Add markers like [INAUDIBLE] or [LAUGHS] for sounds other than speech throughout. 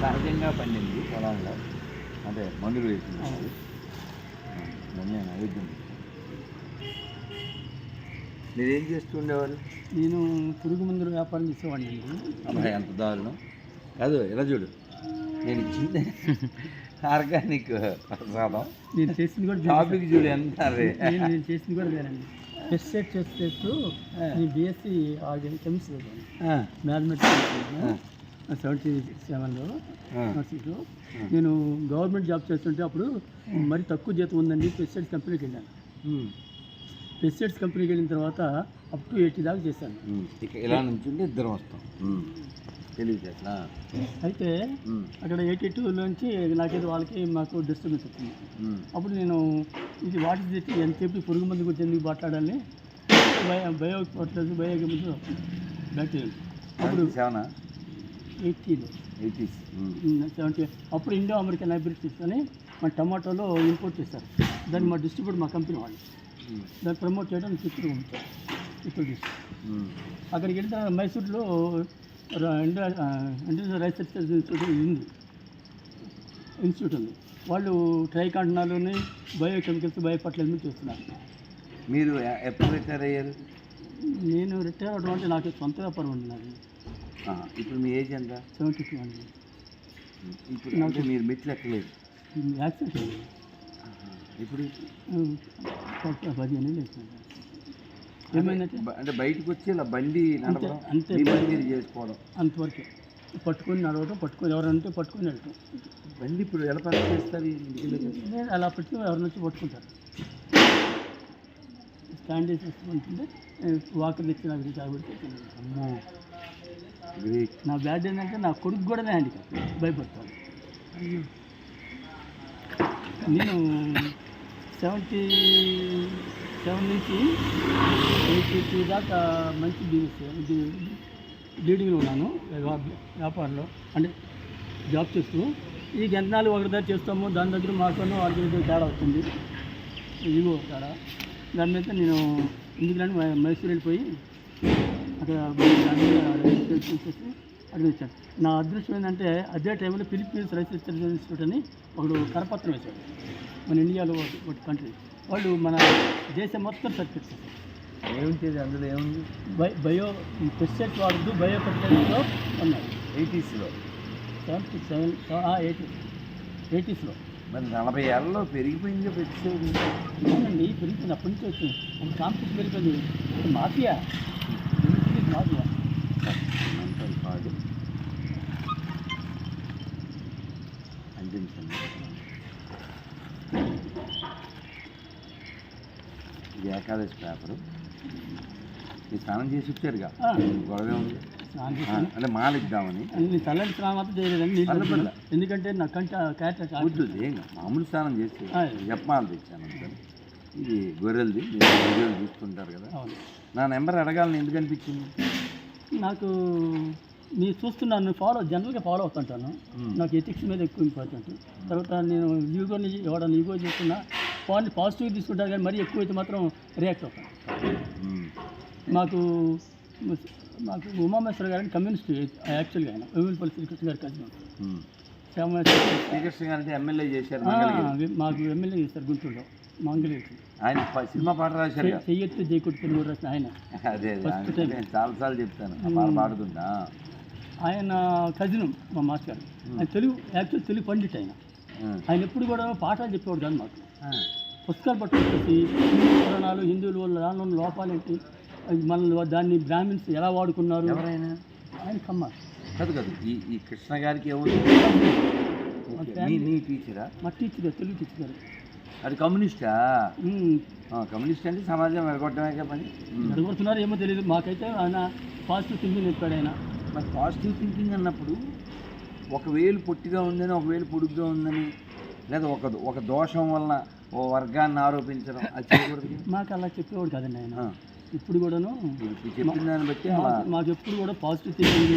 సహజంగా పండింది. పొలంలో అంటే మందులు వేసింది. అవును. దాన్ని నేను నైవేద్యం. మీరేం చేస్తూ ఉండేవారు నేను పురుగు మందుల వ్యాపారం చేసేవాడిని అమ్మాయి ఎంత దారుణం. కాదు ఇలా చూడు? నేను ఇచ్చింది ఆర్గానిక్ ప్రసాదం. నేను చేసింది కూడా టాపిక్ చూడు ఎంత నేను చేసింది కూడా వేరండి పెస్టిసైడ్ చేస్తూ నేను బీఎస్సీ కెమిస్ట్రీ ఆ, మ్యాథమెటిక్స్ సెవెంటీ సెవెన్లో సీట్లో నేను గవర్నమెంట్ జాబ్ చేస్తుంటే అప్పుడు మరి తక్కువ జీతం ఉందండి పెస్టిసైడ్స్ కంపెనీకి వెళ్ళాను. పెస్టిసైడ్స్ కంపెనీకి వెళ్ళిన తర్వాత అప్ టు ఎయిటీ దాకా చేశాను. ఇలా నుంచి ఇద్దరం వస్తాం. అయితే అక్కడ ఎయిటీ టూలోంచి నాకేదో వాళ్ళకి మాకు డిస్టర్బెన్స్ వచ్చింది. అప్పుడు నేను ఇది వాటి తెచ్చి ఎంతసేపు పురుగు మందు గురించి ఎందుకు మాట్లాడాలి bio bio bio chemical bacterial అప్పుడు ఎయిటీలో ఎయిటీస్. సెవెంటీ అప్పుడు ఇండో అమెరికన్ హైబ్రిడ్ తీసుకొని మన టమాటోలో ఇంపోర్ట్ చేస్తారు. దాన్ని మా డిస్ట్రిబ్యూట్ మా కంపెనీ వాళ్ళు. దాన్ని ప్రమోట్ చేయడం చిత్తూరు ఉంచారు చిత్తూరు డిస్ట్రిక్ట్. అక్కడికి వెళ్తే మైసూర్లో India Indian rice research institute ఉంది. ఇన్స్టిట్యూట్ ఉంది. వాళ్ళు ట్రైకాంటనాలోని బయో కెమికల్స్ బయో ఫర్టిలైజర్ చేస్తున్నారు. మీరు ఎప్పుడు రిటైర్ అయ్యారు? నేను రిటైర్ అవ్వడం అంటే నాకు సొంత వ్యాపారం ఉంది నాది. ఇప్పుడు మీ ఏజ్ ఎంత? సెవెంటీ టూ అండి. ఇప్పుడు అంటే మీరు మెట్లు ఎక్కలేదు. యాక్సిడెంట్ ఇప్పుడు పదిహేను. ఏమైందంటే బ- అంటే బయటకు వచ్చి ఇలా బండి నడపడం అంతే. మీరు చేసుకోవడం. అంతవరకే. పట్టుకొని నడవటం పట్టుకొని ఎవరంటే పట్టుకొని వెళ్ళటం. బండి ఇప్పుడు ఎలా పని చేస్తారు? నేను అలా పట్టుకొని ఎవరిని వచ్చి పట్టుకుంటారు. స్టాండ్ చేసి ఉంటుంటే వాకర్ తెచ్చి నాకు. అమ్మో. గ్రేట్ నా బ్యాడ్ ఏంటంటే నా కొడుకు కూడా హ్యాండిక్యాప్ భయపడతాను నేను సెవెంటీ సెవెన్ నుంచి ఎయిటీ టూ దాకా మంచి బిజినెస్ లీడింగ్లో ఉన్నాను వ్యాపారంలో. అంటే జాబ్ చేస్తూ. ఈ గంటనాలు ఒకరి దగ్గర చేస్తాము దాని దగ్గర మాకు వాళ్ళ దగ్గర తేడా వస్తుంది. ఇదిగో తేడా. దాని మీద నేను ఎందుకంటే మై- మైసూర్ వెళ్ళిపోయి అక్కడ చేసేసి నా అదృష్టం ఏంటంటే అదే టైంలో ఫిలిప్పీన్స్ రైస్ రీసెర్చ్ ఇన్స్టిట్యూట్ అని ఒకడు కరపత్రం వేశాడు. మన ఇండియాలో ఒక ఒక కంట్రీ వాళ్ళు మన దేశం మొత్తం సర్టిఫికెట్ చేశారు. ఏముంటుంది అందులో ఏముంది? బై బయో పెస్టిసైడ్స్ వాడుతూ బయో ఫర్టిలైజర్లో ఉన్నాయి ఎయిటీస్లో సెవెంటీ సెవెన్ ఎయిటీ ఎయిటీస్లో మరి నలభై ఏళ్ళలో పెరిగిపోయింది పెట్టేది అవునండి పెరుగుతుంది అప్పటి నుంచి వచ్చింది. కాంపిటీషన్ పెరిగిపోయింది. మాఫియా ఇది మాఫియా మెంటల్ కాదు అందించండి ఇది ఏకాదశి పేపరు. మీరు స్నానం చేసి వచ్చారుగా. ఆ. గొడవ ఉంది. అంటే మాలిద్దామని అన్ని చల్లటి స్నానం మాత్రం చేయలేదండి. ఎందుకంటే నా కంట కాదు. మామూలు స్నానం చేసి. జపమాల తెచ్చాను ఇది గొర్రెలది. వీడియోలు చూస్తుంటారు కదా. నా నెంబర్ అడగాలని ఎందుకు అనిపించింది? నాకు మీరు చూస్తున్నాను ఫాలో జనరల్గా ఫాలో అవుతుంటాను. నాకు ఎథిక్స్ మీద ఎక్కువ ఇంపార్టెంట్ తర్వాత నేను ఈగోని ఎవడన్నా ఈగో చేస్తున్నా పాజిటివ్ పాజిటివ్ తీసుకుంటాను కానీ మరీ ఎక్కువైతే మాత్రం రియాక్ట్ అవుతాను. మాకు మాకు ఉమామేశ్వర గారిని కమ్యూనిస్ట్ యాక్చువల్గా ఆయన వేములపల్లి శ్రీకృష్ణ గారి కజిన్. శ్యామేశ్వర శ్రీకృష్ణ గారు. అంటే ఎమ్మెల్యే చేశారు మాకు ఎమ్మెల్యే చేస్తారు గుంటూరులో మంగళగిరి. ఆయన సినిమా పాట రాశారు. చెయ్యెత్తి జైకొట్టు తెలుగు రాసిన ఆయన. అదే. నేను చాలాసార్లు చెప్తాను. పాట పాడుతుంటా ఆయన కజిన్ మా మాస్టర్. ఆయన తెలుగు యాక్చువల్ తెలుగు పండిట్ ఆయన. ఆయన ఎప్పుడు కూడా పాఠాలు చెప్పేవాడు కాదు మాకు. పుస్తకాలు పట్టుకొచ్చేసి హిందూ పురాణాలు హిందువుల వల్ల దానిలో ఉన్న లోపాలేంటి? అది మన దాన్ని బ్రాహ్మిన్స్ ఎలా వాడుకున్నారు? ఎవరైనా? ఆయన కమ్మ. కాదు కాదు ఈ ఈ కృష్ణ గారికి ఎవరు. నీ టీచరా? మా టీచర్ తెలుగు టీచర్ గారు. అది కమ్యూనిస్టా? కమ్యూనిస్ట్ అంటే సమాజం వెరగొట్టమే పని ఉమ్. అడుగుతున్నారు ఏమో తెలియదు మాకైతే ఆయన పాజిటివ్ థింకింగ్ చెప్పాడు ఆయన. మరి పాజిటివ్ థింకింగ్ అన్నప్పుడు ఒక వేలు పొట్టిగా ఉందని ఒక వేలు పొడుగ్గా ఉందని లేదా ఒక ఒక దోషం వలన ఓ వర్గాన్ని ఆరోపించడం అది చేయకూడదు మాకు అలా చెప్పేవాడు కాదండి ఆయన ఇప్పుడు కూడాను చెప్పిన దాన్ని బట్టి మాకు- ఎప్పుడు కూడా పాజిటివ్ థింకింగ్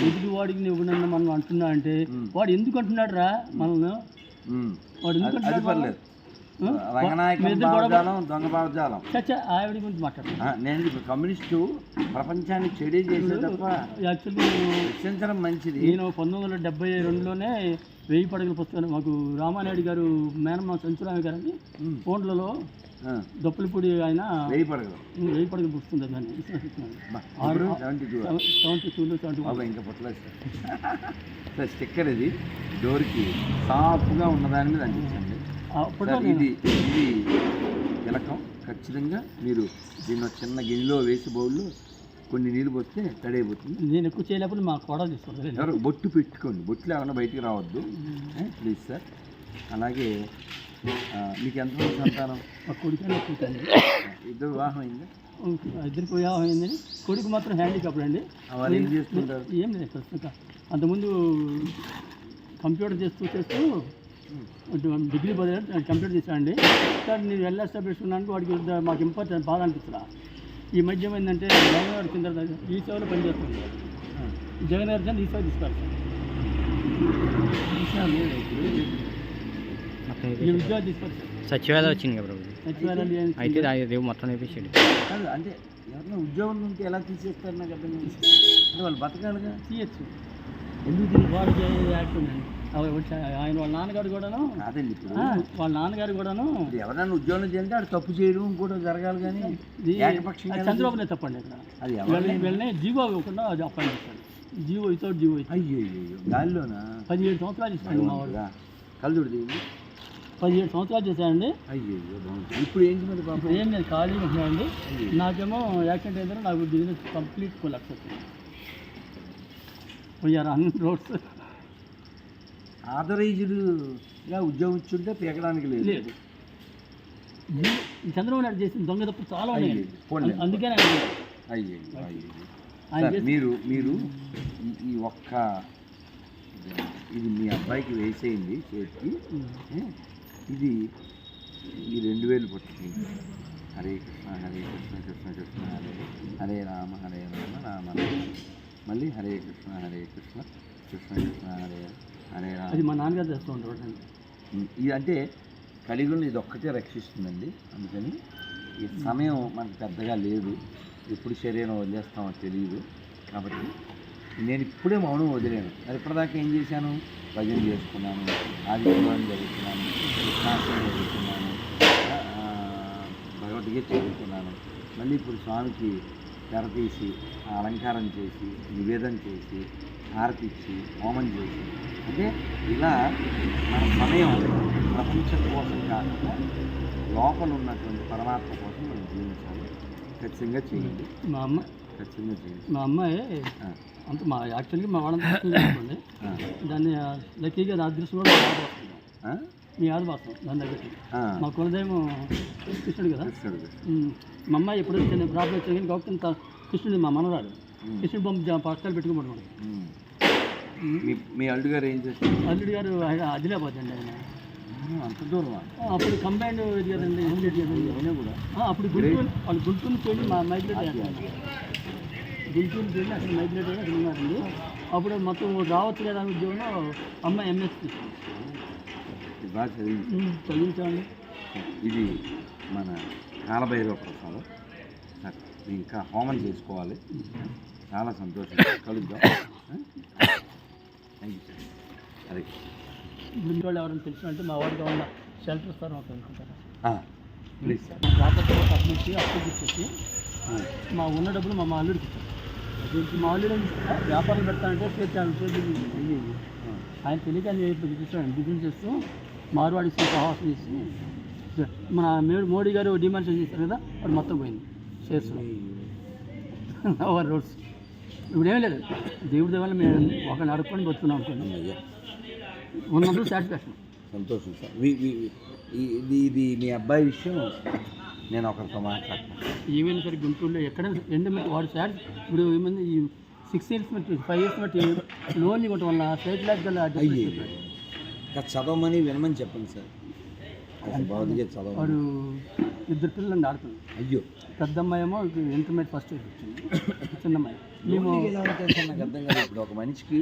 ఎదుటి వాడికి నన్ను మనం అంటున్నా అంటే. వాడు ఎందుకు అంటున్నాడు రా మనల్ని. వాడు ఎందుకు అంటున్నాడు పర్లేదు? రంగనాయకం భావజాలం దొంగ భావజాలం ఆవిడ గురించి నేను కమ్యూనిస్టు ప్రపంచాన్ని చెడే చేసే తప్ప యాక్చువల్లీ రక్షించడం మంచిది. నేను పంతొమ్మిది వందల డెబ్బై రెండులోనే వెయ్యి పడగల పుస్తకం మాకు రామానాయుడు గారు మేనమా సంచురామి గారు అని ఫోన్లలో దొప్పలపూడి ఆయన వెయ్యి పడగలు వెయ్యి పడగల బా, ఇప్పుడు సెవెంటీ సెవెంటీ టూలో సెవెంటీ బాబా ఇంకా పుట్టలేదు [LAUGHS] స్టిక్కర్ ఇది డోర్కి సాఫ్గా ఉన్నదాని మీద అందించండి సార్ ఇది ఇది తిలకం. ఖచ్చితంగా మీరు దీన్ని చిన్న గిన్నెలో వేసి బౌల్లో కొన్ని నీళ్ళు పోస్తే తడైపోతుంది. నేను ఎక్కువ చేయలేకపోతే మా కోడలు తీసుకుంటాను ఎవరు? బొట్టు పెట్టుకోండి. బొట్లు ఏమైనా బయటికి రావద్దు. Please sir. అలాగే మీకు ఎంతమంది సంతానం? మా కొడుకు ఇద్దరు వివాహం అయింది? ఇద్దరికి వివాహం అయిందని కొడుకు మాత్రం హ్యాండిక్యాప్డ్ అండి. వాళ్ళు ఏం చేస్తుంటారు? ఏం లేదు ప్రస్తుతం. అంతకుముందు కంప్యూటర్ చేస్తూ చేస్తూ డిగ్రీ బదిలీ కంప్యూటర్ చేశానండి. సార్ నేను వెల్ ఎస్టాబ్లిష్ ఉన్నాను. వాడికి మాకు ఇంపార్టెంట్ బాధ అనిపిస్తున్నా ఈ మధ్య ఏమైందంటే జగన్ గారి కింద ఈ సేవలో పనిచేస్తుంది జగన్ గారి ఈ సేవ తీసుకోవాలి సార్ ఈ ఉద్యోగాలు తీసుకోవాలి సచివాలయం వచ్చింది కదా ఏం- అయితే రేపు మొత్తం కాదు అంటే ఎవరైనా ఉద్యోగం నుండి ఎలా తీసేస్తారు నాకు అర్థం వాళ్ళు బతకాలిగా. తీయచ్చు. ఎందుకు దీనికి వాడు యాక్ట్ ఉందండి? ఆయన వాళ్ళ నాన్నగారు కూడాను? ఇప్పుడు. ఆ, వాళ్ళ నాన్నగారు కూడాను? ఎవరైనా ఉద్యోగం చేయాలంటే ఆడు తప్పు చేయడం కూడా జరగాలి కానీ అది చంద్రబాబునే తప్పండి ఇక్కడ అది వీళ్ళని జీవో ఇవ్వకుండా అది చేస్తాడు జీవో వితౌట్ జీవో అయ్యో గాలిలోనా? పదిహేడు సంవత్సరాలు ఇస్తాడు మా వాడు. కలుదుడు దేవి పదిహేడు సంవత్సరాలు చేశాడండి. అయ్యో ఇప్పుడు ఏంటి మరి పాపం? ఇప్పుడు ఏం నేను ఖాళీగా ఉన్నానండి నాకేమో యాక్సిడెంట్ అయిందంటే నాకు బిజినెస్ కంప్లీట్ కొలాక్స్ పోయారు అన్ని రోడ్స్. ఆథరైజ్డ్గా ఉద్యోగం ఇచ్చుంటే పీకడానికి లేదు. చంద్రబాబు నాయుడు చేసిన దొంగ తప్పు చాలా ఉన్నాయి. అందుకే నాకు అయ్యో అయ్యో ఆయన సార్ చేసిన- మీరు మీరు ఈ- ఒక్క ఇది మీ అబ్బాయికి వేసేయండి చేతికి? ఇది ఈ రెండు వేలు పట్టుకుంది హరే కృష్ణ హరే కృష్ణ కృష్ణ కృష్ణ హరే హరే రామ హరే రామ రామ రామ. మళ్ళీ హరే కృష్ణ హరే కృష్ణ కృష్ణ కృష్ణ హరే అది మా నాన్నగారు చేస్తూ ఉమ్, ఇది అంటే కలిగులను ఇది ఒక్కటే రక్షిస్తుందండి అందుకని ఈ సమయం మనకు పెద్దగా లేదు. ఎప్పుడు శరీరం వదిలేస్తామో తెలియదు కాబట్టి నేను ఇప్పుడే మౌనం వదిలేను. మరి ఇప్పటిదాకా ఏం చేశాను? భజన చేసుకున్నాను ఆదిత్యవారం చదువుకున్నాను కృష్ణాష్టమి చదువుకున్నాను ఆ, భగవద్గీత చదువుకున్నాను మళ్ళీ ఇప్పుడు స్వామికి తెర తీసి ఆ అలంకారం చేసి నివేదన చేసి హారతి ఇచ్చి హోమం చేసి. అంటే ఇలా మన సమయం ప్రపంచం కోసం కాకుండా లోపల ఉన్నటువంటి పరమాత్మ కోసం మనం జీవించాలి. ఖచ్చితంగా చేయండి. మా అమ్మ ఖచ్చితంగా చేయండి. మా అమ్మాయి అంత మా యాక్చువల్గా మా వాళ్ళని దాన్ని లక్కీగా అదృష్టం కూడా మీ ఆదివాసం ఆ? మీ ఆదివాసం దాని దగ్గరికి. ఆ, మా కులదేమం కృష్ణుడు కదా. మా అమ్మాయి ఎప్పుడు వచ్చింది ప్రాబ్లం వచ్చింది కానీ గౌతమ్ కృష్ణుడు మా మనరాడు కృష్ణుడు బొమ్మ పక్కన పెట్టుకోమన్నాడు ఉమ్. మీ మీ అల్లుడు గారు ఏం చేస్తారు? అల్లుడు గారు ఆదిలాబాద్ అండి ఆయన. అంత దూరమా? ఆ, అప్పుడు కదండి అయినా కూడా. అప్పుడు గుంటూరు వాళ్ళు గుంటూరు వెళ్ళి మా మైగ్రేట్ అయ్యారు గుంటూరు వెళ్ళి అక్కడ మైగ్రేట్ అయ్యి అక్కడ ఉన్నారండి అప్పుడు మొత్తం రావచ్చు కదా ఉద్యోగంలో అమ్మాయి ఎంఎస్ బాగా చదివి చదివించామండి ఇది మన కాలభైరవ ప్రసాదం. ఇంకా హోమం చేసుకోవాలి. చాలా సంతోషం. కలుద్దాం. థ్యాంక్ యూ సార్ అదే. ఇప్పుడు మీ వాళ్ళు ఎవరైనా తెలిసినట్టు మా వాడికి ఏమన్నా షెల్టర్ ఇస్తారు మాకు అనుకుంటారా? ప్లీజ్ సార్ ప్రాపర్టీ అప్పు ఇచ్చి అప్పు ఇచ్చేసి మా ఉన్న డబ్బులు మా అల్లుడికి ఇచ్చారు దీనికి మా అల్లుడు? వ్యాపారం పెడతానంటే చేసి ఆయన తెలియక చూస్తాడు బిజినెస్ చేస్తూ మార్వాడి సహాసం చేసి మన మేడు మోడీ గారు డిమాన్షన్ చేశారు కదా వాడు మొత్తం పోయింది. షేర్స్. ఓవర్ రోడ్స్ [LAUGHS] ఇప్పుడు లేదు. దేవుడి వల్ల మేము ఒక నడుపుకొని బతుకున్నాం అనుకోండి. అయ్యా. ఉన్నందుకు సాటిస్ఫాక్షన్ సంతోషం సార్. ఇది ఇది మీ అబ్బాయి విషయం నేను ఒకరితో మాట్లాడతాను. ఈవెన్ సరే గుంటూరులో ఎక్కడ ఎండమెంట్ వాడు సార్ ఇప్పుడు ఏమైంది ఈ సిక్స్ ఇయర్స్ బట్టి ఫైవ్ ఇయర్స్ బట్టి లోన్ ఇవ్వటం వల్ల స్టేట్ ల్యాక్ గల అయ్యే. చదవమని వినమని చెప్పండి సార్. వాడు ఇద్దరు పిల్లలు ఆడుతుంది. అయ్యో. పెద్ద అమ్మాయి ఏమో ఇంటర్మీడియట్ ఫస్ట్ ఇయర్ వచ్చింది. చిన్న అమ్మాయి మేము లోన్కి ఎలా ఉంటుంది సార్? నాకు అర్థం కాదు ఇప్పుడు ఒక మనిషికి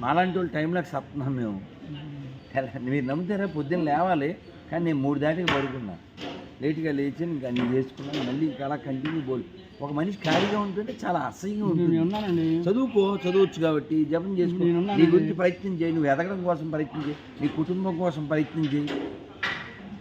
మాలాంటి వాళ్ళు టైంలోకి సత్తున్నాం మేము. మీరు నమ్ముతారా? పొద్దున్న లేవాలి. కానీ నేను మూడు దాటికి పడుకున్నా. లేట్గా లేచి ఇంకా అన్ని చేసుకున్నాను. మళ్ళీ ఇంకా అలా కంటిన్యూ బోల్. ఒక మనిషి ఖాళీగా ఉంటుంటే చాలా అసహ్యంగా నేను ఉంటుంది. ఉన్నానండి. చదువుకో చదవచ్చు కాబట్టి జపం చేసుకో. నేనున్నాను. నీ గురించి ప్రయత్నం చేయి. నువ్వు ఎదగడం కోసం ప్రయత్నం చేయి. నీ కుటుంబం కోసం ప్రయత్నం చేయి.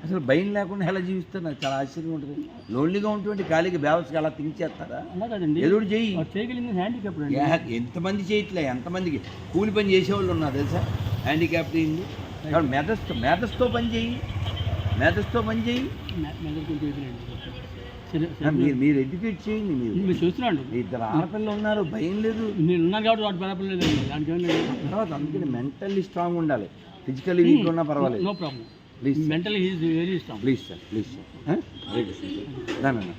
అసలు భయం లేకుండా ఎలా జీవిస్తారు? నాకు చాలా ఆశ్చర్యంగా ఉంటుంది. లోన్లీగా ఉంటుంది ఖాళీగా వ్యవస్థకి అలా థింక్ చేస్తారా కదండి. ఏదో ఒకటి చెయ్యి వాడు చేయగలిగింది హ్యాండిక్యాప్ అండి యా, ఎంతమంది చేయట్లే ఎంతమందికి? కూలి పని చేసేవాళ్ళు ఉన్నారు తెలుసా? హ్యాండిక్యాప్ట్ అయింది కాబట్టి మెదస్తో పని చేయి. మేధస్తో పని చేయి. మీరు మీరు ఎడ్యుకేట్ చేయండి మీరు. చూస్తున్నాండి ఇద్దరు ఆడపిల్లలు ఉన్నారు భయం లేదు. నేను ఉన్నాను కాబట్టి తర్వాత అందుకని మెంటల్లీ స్ట్రాంగ్ ఉండాలి. ఫిజికల్లీ వీక్ ఉన్నా పర్వాలేదు. No problem please mental is very strong please sir please sir Hare Krishna దానన్నా